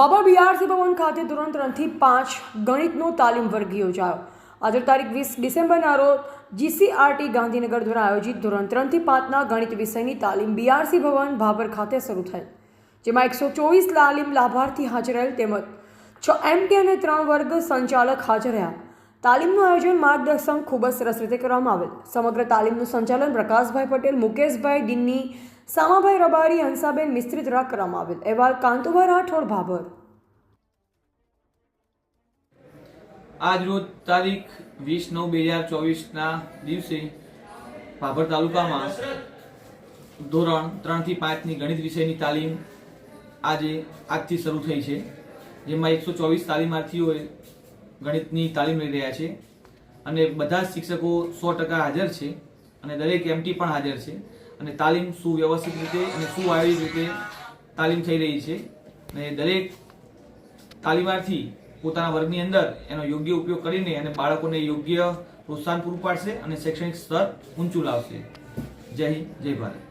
બાબા BRC ભવન ખાતે ધોરણ ત્રણથી પાંચ ગણિતનો તાલીમ વર્ગ યોજાયો. આજે તારીખ વીસ ડિસેમ્બરના રોજ જીસીઆરટી ગાંધીનગર દ્વારા આયોજિત ધોરણ ત્રણથી પાંચના ગણિત વિષયની તાલીમ બીઆરસી ભવન ભાભર ખાતે શરૂ થઈ. જેમાં એકસો ચોવીસ તાલીમ લાભાર્થી હાજર રહેલ તેમજ છ એમટી અને ત્રણ વર્ગ સંચાલક હાજર રહ્યા. તાલીમનું આયોજન માર્ગદર્શન ખૂબ જ સરસ રીતે કરવામાં આવેલ. સમગ્ર તાલીમનું સંચાલન પ્રકાશભાઈ પટેલ, મુકેશભાઈ દિન્ની સામાભાઈ રબારી, હંસાબેન મિસ્ત્રી દ્વારા કરવામાં આવેલ. અહેવાલ કાંતુભાઈ રાઠોડ, ભાભર. આજ રોજ તારીખ વીસ નવ બે હજાર ચોવીસના દિવસે ભાભર તાલુકામાં ધોરણ ત્રણથી પાંચની ગણિત વિષયની તાલીમ આજે આજથી શરૂ થઈ છે, જેમાં એકસો ચોવીસ તાલીમાર્થીઓએ ગણિતની તાલીમ લઈ રહ્યા છે અને બધા જ શિક્ષકો સો ટકા હાજર છે અને દરેક એમટી પણ હાજર છે. અને તાલીમ સુવ્યવસ્થિત રીતે અને સુઆયોજિત રીતે તાલીમ થઈ રહી છે. અને દરેક તાલીમાર્થી પોતાના વર્ગની અંદર એનો યોગ્ય ઉપયોગ કરીને અને બાળકોને યોગ્ય પ્રોત્સાહન પૂરું પાડશે અને શૈક્ષણિક સ્તર ઊંચું લાવશે. જય હિન્દ, જય ભારત.